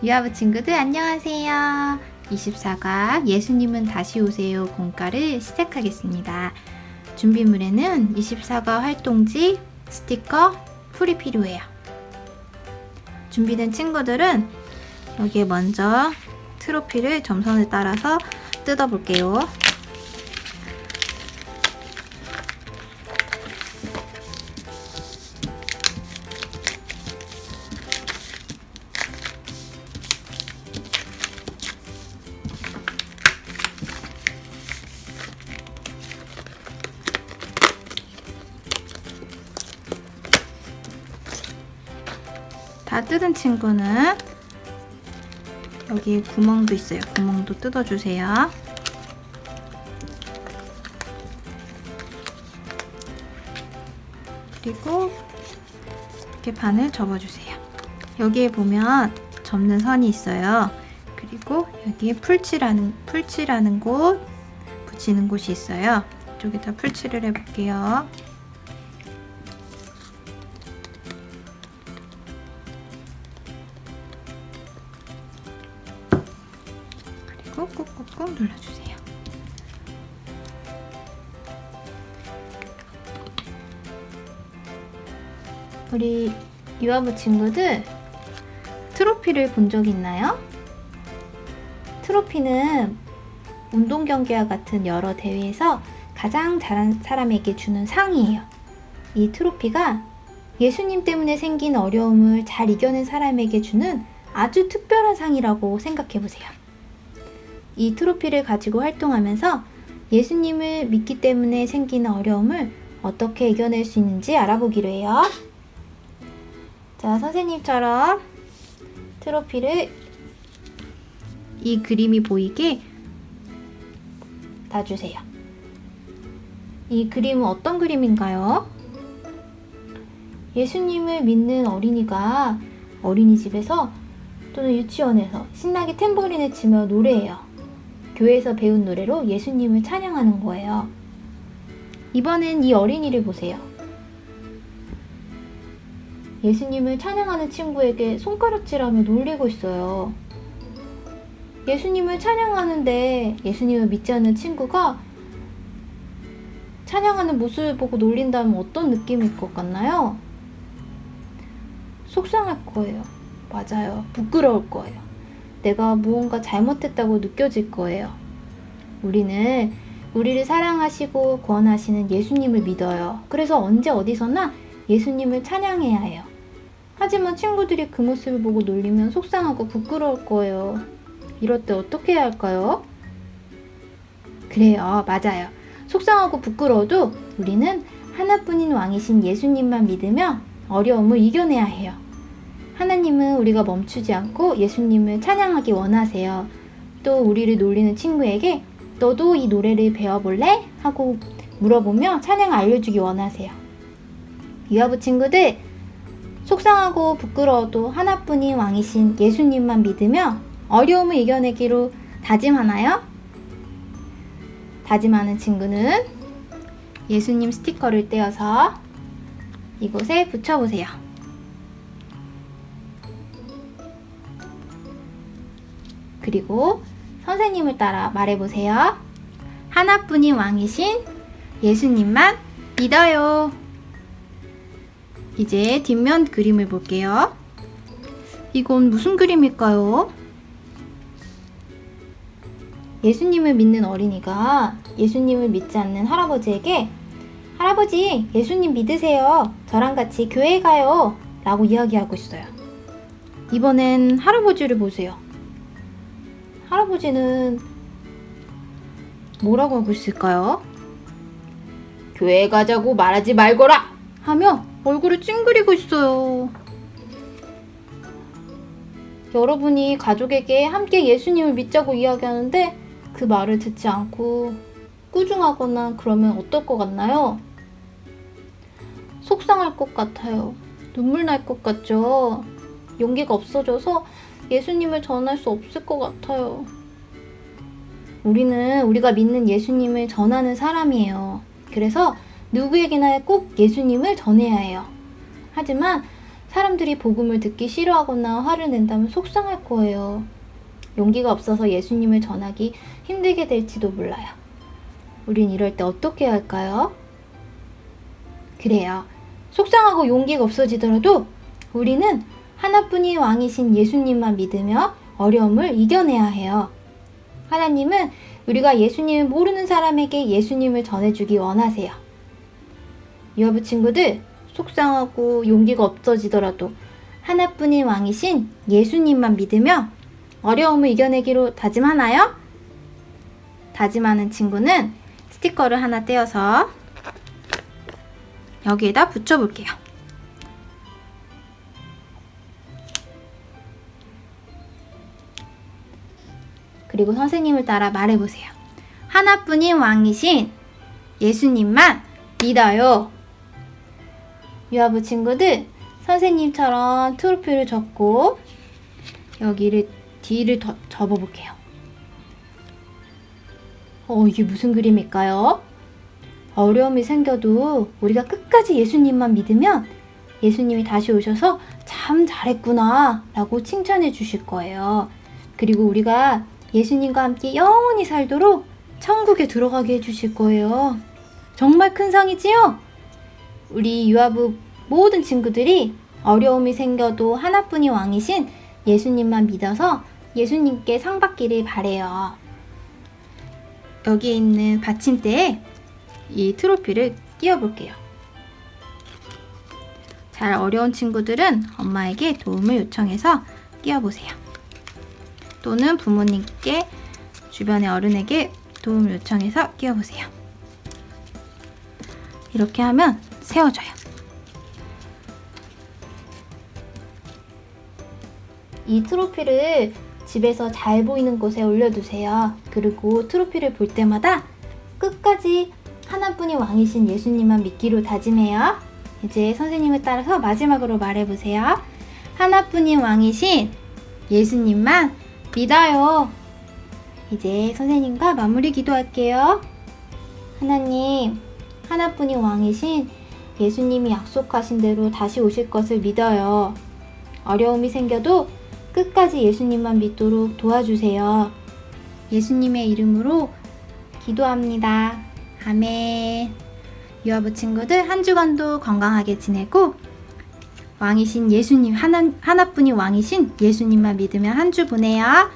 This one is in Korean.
유아부 친구들 안녕하세요. 24각 예수님은 다시 오세요 공가를 시작하겠습니다. 준비물에는 24각 활동지, 스티커, 풀이 필요해요. 준비된 친구들은 여기에 먼저 트로피를 점선을 따라서 뜯어볼게요. 다 뜯은 친구는 여기 구멍도 있어요. 구멍도 뜯어주세요. 그리고 이렇게 반을 접어주세요. 여기에 보면 접는 선이 있어요. 그리고 여기에 풀칠하는 풀칠하는 곳 붙이는 곳이 있어요. 이쪽에다 풀칠을 해볼게요. 그리고 꾹꾹꾹 눌러주세요. 우리 유아부 친구들 트로피를 본 적 있나요? 트로피는 운동 경기와 같은 여러 대회에서 가장 잘한 사람에게 주는 상이에요. 이 트로피가 예수님 때문에 생긴 어려움을 잘 이겨낸 사람에게 주는 아주 특별한 상이라고 생각해 보세요. 이 트로피를 가지고 활동하면서 예수님을 믿기 때문에 생기는 어려움을 어떻게 이겨낼 수 있는지 알아보기로 해요. 자, 선생님처럼 트로피를 이 그림이 보이게 놔주세요. 이 그림은 어떤 그림인가요? 예수님을 믿는 어린이가 어린이집에서 또는 유치원에서 신나게 탬버린을 치며 노래해요. 교회에서 배운 노래로 예수님을 찬양하는 거예요. 이번엔 이 어린이를 보세요. 예수님을 찬양하는 친구에게 손가락질하며 놀리고 있어요. 예수님을 찬양하는데 예수님을 믿지 않는 친구가 찬양하는 모습을 보고 놀린다면 어떤 느낌일 것 같나요? 속상할 거예요. 맞아요. 부끄러울 거예요. 내가 무언가 잘못했다고 느껴질 거예요. 우리는 우리를 사랑하시고 구원하시는 예수님을 믿어요. 그래서 언제 어디서나 예수님을 찬양해야 해요. 하지만 친구들이 그 모습을 보고 놀리면 속상하고 부끄러울 거예요. 이럴 때 어떻게 해야 할까요? 그래요. 맞아요. 속상하고 부끄러워도 우리는 하나뿐인 왕이신 예수님만 믿으며 어려움을 이겨내야 해요. 하나님은 우리가 멈추지 않고 예수님을 찬양하기 원하세요. 또 우리를 놀리는 친구에게 너도 이 노래를 배워볼래? 하고 물어보며 찬양 알려주기 원하세요. 유아부 친구들, 속상하고 부끄러워도 하나뿐인 왕이신 예수님만 믿으며 어려움을 이겨내기로 다짐하나요? 다짐하는 친구는 예수님 스티커를 떼어서 이곳에 붙여보세요. 그리고 선생님을 따라 말해보세요. 하나뿐인 왕이신 예수님만 믿어요. 이제 뒷면 그림을 볼게요. 이건 무슨 그림일까요? 예수님을 믿는 어린이가 예수님을 믿지 않는 할아버지에게 할아버지, 예수님 믿으세요. 저랑 같이 교회 가요. 라고 이야기하고 있어요. 이번엔 할아버지를 보세요. 할아버지는 뭐라고 하고 있을까요? 교회 가자고 말하지 말거라! 하며 얼굴을 찡그리고 있어요. 여러분이 가족에게 함께 예수님을 믿자고 이야기하는데 그 말을 듣지 않고 꾸중하거나 그러면 어떨 것 같나요? 속상할 것 같아요. 눈물 날 것 같죠? 용기가 없어져서 예수님을 전할 수 없을 것 같아요. 우리는 우리가 믿는 예수님을 전하는 사람이에요. 그래서 누구에게나 꼭 예수님을 전해야 해요. 하지만 사람들이 복음을 듣기 싫어하거나 화를 낸다면 속상할 거예요. 용기가 없어서 예수님을 전하기 힘들게 될지도 몰라요. 우린 이럴 때 어떻게 해야 할까요? 그래요. 속상하고 용기가 없어지더라도 우리는 하나뿐인 왕이신 예수님만 믿으며 어려움을 이겨내야 해요. 하나님은 우리가 예수님을 모르는 사람에게 예수님을 전해주기 원하세요. 유아부 친구들, 속상하고 용기가 없어지더라도 하나뿐인 왕이신 예수님만 믿으며 어려움을 이겨내기로 다짐하나요? 다짐하는 친구는 스티커를 하나 떼어서 여기에다 붙여볼게요. 그리고 선생님을 따라 말해보세요. 하나뿐인 왕이신 예수님만 믿어요. 유아부 친구들, 선생님처럼 트로피를 접고 여기를 뒤를 더, 접어볼게요. 어, 이게 무슨 그림일까요? 어려움이 생겨도 우리가 끝까지 예수님만 믿으면 예수님이 다시 오셔서 참 잘했구나 라고 칭찬해 주실 거예요. 그리고 우리가 예수님과 함께 영원히 살도록 천국에 들어가게 해 주실 거예요. 정말 큰 상이지요? 우리 유아부 모든 친구들이 어려움이 생겨도 하나뿐인 왕이신 예수님만 믿어서 예수님께 상 받기를 바래요. 여기에 있는 받침대에 이 트로피를 끼워 볼게요. 잘 어려운 친구들은 엄마에게 도움을 요청해서 끼워 보세요. 또는 부모님께 주변의 어른에게 도움을 요청해서 끼워 보세요. 이렇게 하면 세워져요. 이 트로피를 집에서 잘 보이는 곳에 올려두세요. 그리고 트로피를 볼 때마다 끝까지 하나뿐인 왕이신 예수님만 믿기로 다짐해요. 이제 선생님을 따라서 마지막으로 말해보세요. 하나뿐인 왕이신 예수님만 믿어요. 이제 선생님과 마무리 기도할게요. 하나님, 하나뿐인 왕이신 예수님이 약속하신 대로 다시 오실 것을 믿어요. 어려움이 생겨도 끝까지 예수님만 믿도록 도와주세요. 예수님의 이름으로 기도합니다. 아멘. 유아부 친구들 한 주간도 건강하게 지내고 왕이신 예수님 하나 하나뿐인 왕이신 예수님만 믿으며 한 주 보내요.